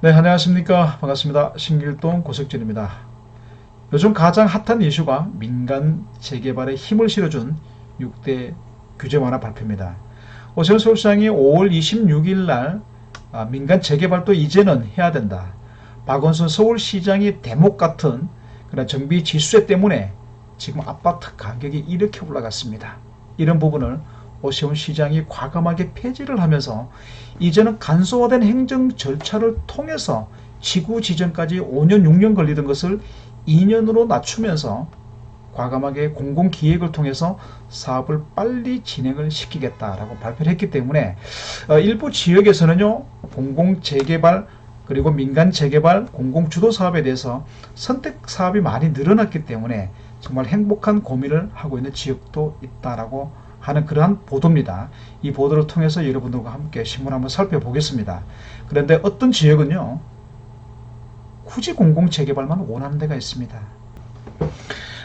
네, 안녕하십니까. 반갑습니다. 신길동 고석진입니다. 요즘 가장 핫한 이슈가 민간 재개발에 힘을 실어준 6대 규제 완화 발표입니다. 오세훈 서울시장이 5월 26일 날 아, 민간 재개발도 이제는 해야 된다. 박원순 서울시장이 대목 같은 그런 정비 지수세 때문에 지금 아파트 가격이 이렇게 올라갔습니다. 이런 부분을 오세훈 시장이 과감하게 폐지를 하면서 이제는 간소화된 행정 절차를 통해서 지구 지정까지 5년 6년 걸리던 것을 2년으로 낮추면서 과감하게 공공기획을 통해서 사업을 빨리 진행을 시키겠다라고 발표를 했기 때문에 어, 일부 지역에서는요 공공재개발 그리고 민간 재개발 공공주도 사업에 대해서 선택 사업이 많이 늘어났기 때문에 정말 행복한 고민을 하고 있는 지역도 있다라고 하는 그러한 보도입니다. 이 보도를 통해서 여러분들과 함께 신문 한번 살펴보겠습니다. 그런데 어떤 지역은요 굳이 공공 재개발만 원하는 데가 있습니다.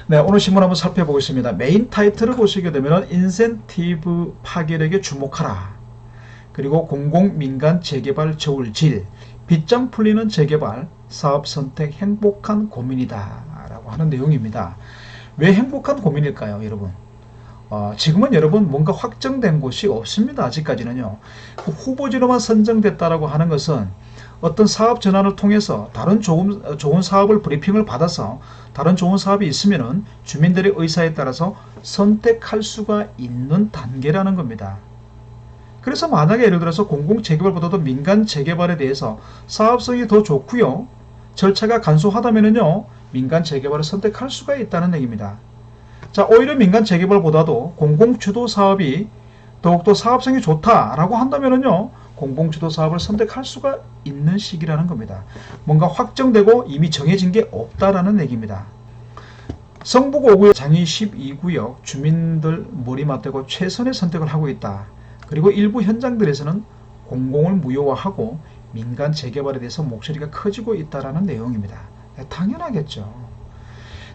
네, 오늘 신문 한번 살펴보겠습니다. 메인 타이틀을 보시게 되면 인센티브 파괴력에 주목하라. 그리고 공공 민간 재개발 저울질, 빗장 풀리는 재개발, 사업 선택 행복한 고민이다. 라고 하는 내용입니다. 왜 행복한 고민일까요, 여러분? 어, 지금은 여러분 뭔가 확정된 곳이 없습니다. 아직까지는요. 그 후보지로만 선정됐다라고 하는 것은 어떤 사업 전환을 통해서 다른 좋은, 좋은 사업을 브리핑을 받아서 다른 좋은 사업이 있으면은 주민들의 의사에 따라서 선택할 수가 있는 단계라는 겁니다. 그래서 만약에 예를 들어서 공공 재개발보다도 민간 재개발에 대해서 사업성이 더 좋고요. 절차가 간소하다면은요. 민간 재개발을 선택할 수가 있다는 얘기입니다. 자, 오히려 민간 재개발보다도 공공주도 사업이 더욱더 사업성이 좋다라고 한다면은요. 공공주도 사업을 선택할 수가 있는 시기라는 겁니다. 뭔가 확정되고 이미 정해진 게 없다라는 얘기입니다. 성북 5구역 장위 12구역 주민들 머리 맞대고 최선의 선택을 하고 있다. 그리고 일부 현장들에서는 공공을 무효화하고 민간 재개발에 대해서 목소리가 커지고 있다라는 내용입니다. 네, 당연하겠죠.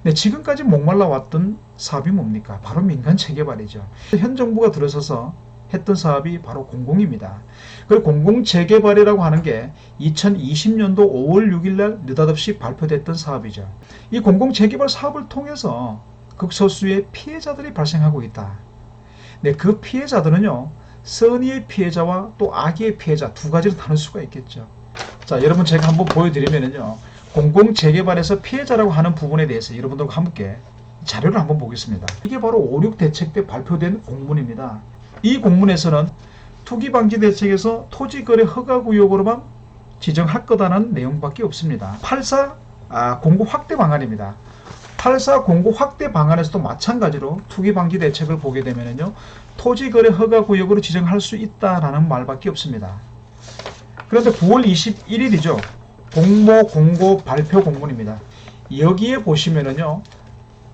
네, 지금까지 목말라 왔던 사업이 뭡니까? 바로 민간 재개발이죠. 현 정부가 들어서서 했던 사업이 바로 공공입니다. 그리고 공공 재개발이라고 하는 게 2020년도 5월 6일 날 느닷없이 발표됐던 사업이죠. 이 공공 재개발 사업을 통해서 극소수의 피해자들이 발생하고 있다. 네, 그 피해자들은요. 선의의 피해자와 또 악의의 피해자 두 가지로 나눌 수가 있겠죠. 자, 여러분 제가 한번 보여드리면은요. 공공 재개발에서 피해자라고 하는 부분에 대해서 여러분들과 함께 자료를 한번 보겠습니다. 이게 바로 5, 6 대책 때 발표된 공문입니다. 이 공문에서는 투기 방지 대책에서 토지 거래 허가 구역으로만 지정할 거다는 내용밖에 없습니다. 84 아, 공고 확대 방안입니다. 84 공고 확대 방안에서도 마찬가지로 투기 방지 대책을 보게 되면요. 토지 거래 허가 구역으로 지정할 수 있다라는 말밖에 없습니다. 그런데 9월 21일이죠. 공모 공고 발표 공문입니다. 여기에 보시면은요.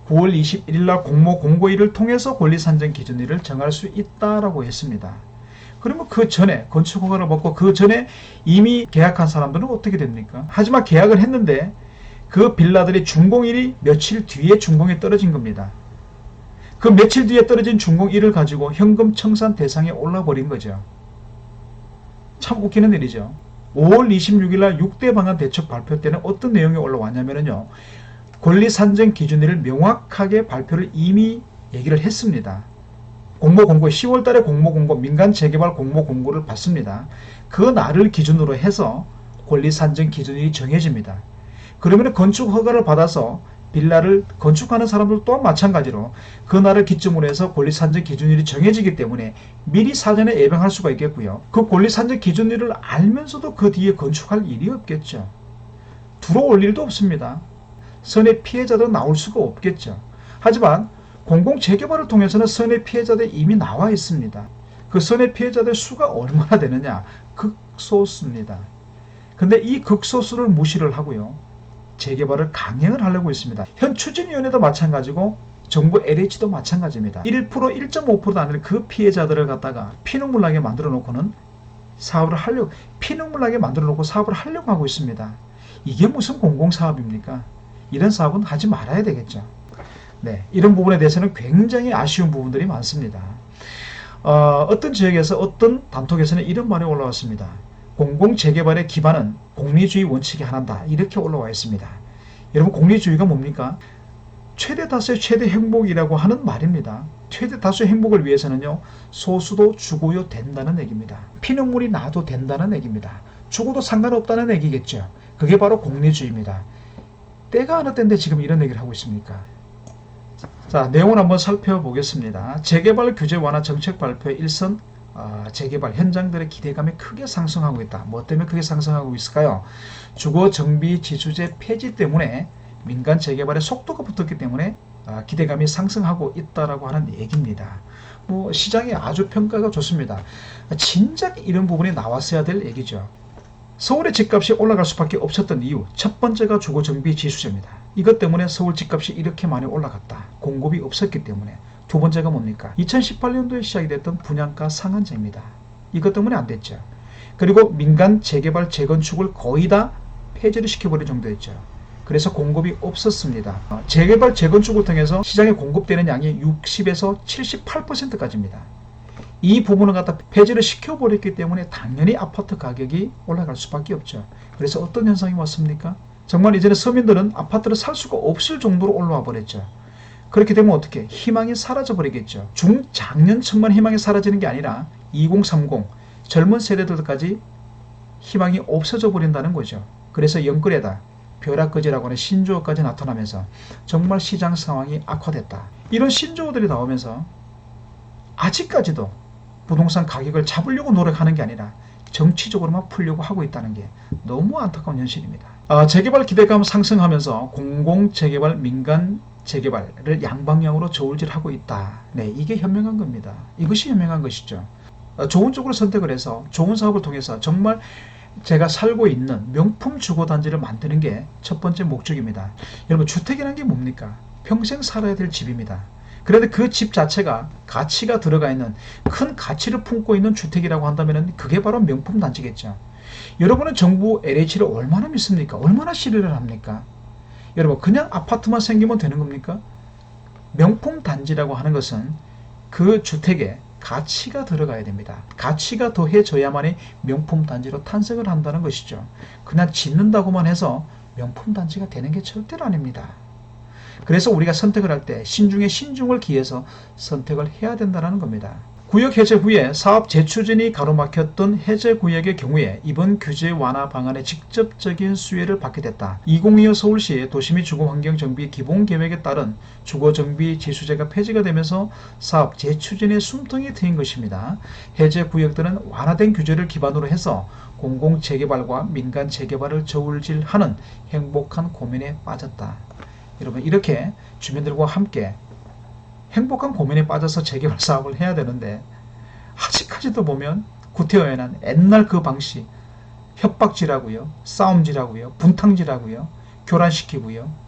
9월 21일 날 공모 공고일을 통해서 권리 산정 기준일을 정할 수 있다라고 했습니다. 그러면 그 전에 건축 허가를 받고 그 전에 이미 계약한 사람들은 어떻게 됩니까? 하지만 계약을 했는데 그 빌라들의 준공일이 며칠 뒤에 준공이 떨어진 겁니다. 그 며칠 뒤에 떨어진 준공일을 가지고 현금 청산 대상에 올라 버린 거죠. 참 웃기는 일이죠. 5월 26일 날 6대 방안 대책 발표 때는 어떤 내용이 올라왔냐면요. 권리 산정 기준일을 명확하게 발표를 이미 얘기를 했습니다. 공모 공고 10월 달에 공모 공고 민간 재개발 공모 공고를 받습니다. 그 날을 기준으로 해서 권리 산정 기준일이 정해집니다. 그러면 건축 허가를 받아서 빌라를 건축하는 사람들 또한 마찬가지로 그 날을 기점으로 해서 권리 산정 기준일이 정해지기 때문에 미리 사전에 예방할 수가 있겠고요. 그 권리 산정 기준일을 알면서도 그 뒤에 건축할 일이 없겠죠. 들어올 일도 없습니다. 선의 피해자도 나올 수가 없겠죠. 하지만 공공 재개발을 통해서는 선의 피해자들이 이미 나와 있습니다. 그 선의 피해자들 수가 얼마나 되느냐? 극소수입니다. 근데 이 극소수를 무시를 하고요. 재개발을 강행을 하려고 있습니다. 현 추진위원회도 마찬가지고 정부 LH도 마찬가지입니다. 1% 1.5%도 아니라 그 피해자들을 갖다가 피눈물 나게 만들어 놓고는 사업을 하려고 피눈물 나게 만들어 놓고 사업을 하려고 하고 있습니다. 이게 무슨 공공사업입니까? 이런 사업은 하지 말아야 되겠죠. 네, 이런 부분에 대해서는 굉장히 아쉬운 부분들이 많습니다. 어, 어떤 지역에서 어떤 단톡에서는 이런 말이 올라왔습니다. 공공재개발의 기반은 공리주의 원칙에 하나다. 이렇게 올라와 있습니다. 여러분 공리주의가 뭡니까? 최대 다수의 최대 행복이라고 하는 말입니다. 최대 다수의 행복을 위해서는요, 소수도 죽어야 된다는 얘기입니다. 피눈물이 나도 된다는 얘기입니다. 죽어도 상관없다는 얘기겠죠. 그게 바로 공리주의입니다. 때가 어느 때인데 지금 이런 얘기를 하고 있습니까? 자, 내용을 한번 살펴보겠습니다. 재개발 규제 완화 정책 발표의 일선 아, 재개발 현장들의 기대감이 크게 상승하고 있다. 뭐 때문에 크게 상승하고 있을까요? 주거 정비 지수제 폐지 때문에 민간 재개발의 속도가 붙었기 때문에 아, 기대감이 상승하고 있다라고 하는 얘기입니다. 뭐 시장이 아주 평가가 좋습니다. 진작 이런 부분이 나왔어야 될 얘기죠. 서울의 집값이 올라갈 수밖에 없었던 이유 첫 번째가 주거 정비 지수제입니다. 이것 때문에 서울 집값이 이렇게 많이 올라갔다. 공급이 없었기 때문에. 두 번째가 뭡니까? 2018년도에 시작이 됐던 분양가 상한제입니다. 이것 때문에 안 됐죠. 그리고 민간 재개발 재건축을 거의 다 폐지를 시켜버릴 정도였죠. 그래서 공급이 없었습니다. 어, 재개발 재건축을 통해서 시장에 공급되는 양이 60에서 78%까지입니다. 이 부분을 갖다 폐지를 시켜버렸기 때문에 당연히 아파트 가격이 올라갈 수밖에 없죠. 그래서 어떤 현상이 왔습니까? 정말 이제는 서민들은 아파트를 살 수가 없을 정도로 올라와 버렸죠. 그렇게 되면 어떻게? 희망이 사라져 버리겠죠. 중장년층만 희망이 사라지는 게 아니라 2030 젊은 세대들까지 희망이 없어져 버린다는 거죠. 그래서 영끌에다 벼락거지라고 하는 신조어까지 나타나면서 정말 시장 상황이 악화됐다. 이런 신조어들이 나오면서 아직까지도 부동산 가격을 잡으려고 노력하는 게 아니라 정치적으로만 풀려고 하고 있다는 게 너무 안타까운 현실입니다. 아, 재개발 기대감 상승하면서 공공 재개발, 민간 재개발을 양방향으로 저울질하고 있다. 네, 이게 현명한 겁니다. 이것이 현명한 것이죠. 아, 좋은 쪽으로 선택을 해서 좋은 사업을 통해서 정말 제가 살고 있는 명품 주거단지를 만드는 게 첫 번째 목적입니다. 여러분 주택이라는 게 뭡니까? 평생 살아야 될 집입니다. 그런데 그 집 자체가 가치가 들어가 있는 큰 가치를 품고 있는 주택이라고 한다면 그게 바로 명품 단지겠죠. 여러분은 정부 LH를 얼마나 믿습니까? 얼마나 신뢰를 합니까? 여러분 그냥 아파트만 생기면 되는 겁니까? 명품 단지라고 하는 것은 그 주택에 가치가 들어가야 됩니다. 가치가 더해져야만이 명품 단지로 탄생을 한다는 것이죠. 그냥 짓는다고만 해서 명품 단지가 되는 게 절대로 아닙니다. 그래서 우리가 선택을 할 때 신중에 신중을 기해서 선택을 해야 된다는 겁니다. 구역 해제 후에 사업 재추진이 가로막혔던 해제 구역의 경우에 이번 규제 완화 방안의 직접적인 수혜를 받게 됐다. 2025 서울시 도시및 주거환경정비 기본계획에 따른 주거정비 지수제가 폐지가 되면서 사업 재추진의 숨통이 트인 것입니다. 해제 구역들은 완화된 규제를 기반으로 해서 공공 재개발과 민간 재개발을 저울질하는 행복한 고민에 빠졌다. 여러분 이렇게 주민들과 함께 행복한 고민에 빠져서 재개발 사업을 해야 되는데 아직까지도 보면 구태여에는 옛날 그 방식 협박질하고요 싸움질하고요 분탕질하고요 교란시키고요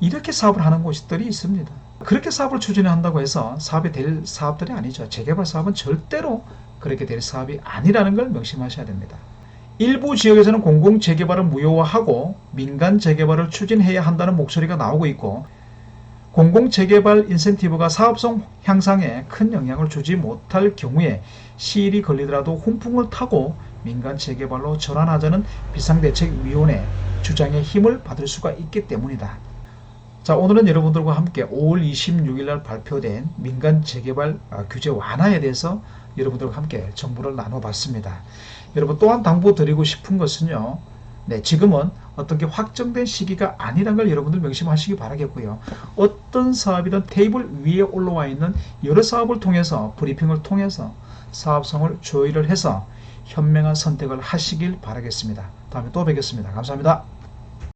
이렇게 사업을 하는 곳들이 있습니다. 그렇게 사업을 추진한다고 해서 사업이 될 사업들이 아니죠. 재개발 사업은 절대로 그렇게 될 사업이 아니라는 걸 명심하셔야 됩니다. 일부 지역에서는 공공 재개발을 무효화하고 민간 재개발을 추진해야 한다는 목소리가 나오고 있고 공공 재개발 인센티브가 사업성 향상에 큰 영향을 주지 못할 경우에 시일이 걸리더라도 훈풍을 타고 민간 재개발로 전환하자는 비상대책위원회 주장의 힘을 받을 수가 있기 때문이다. 자, 오늘은 여러분들과 함께 5월 26일 날 발표된 민간 재개발 아, 규제 완화에 대해서 여러분들과 함께 정보를 나눠봤습니다. 여러분 또한 당부 드리고 싶은 것은요. 네, 지금은 어떤 게 확정된 시기가 아니란 걸 여러분들 명심하시기 바라겠고요. 어떤 사업이든 테이블 위에 올라와 있는 여러 사업을 통해서 브리핑을 통해서 사업성을 조율을 해서 현명한 선택을 하시길 바라겠습니다. 다음에 또 뵙겠습니다. 감사합니다.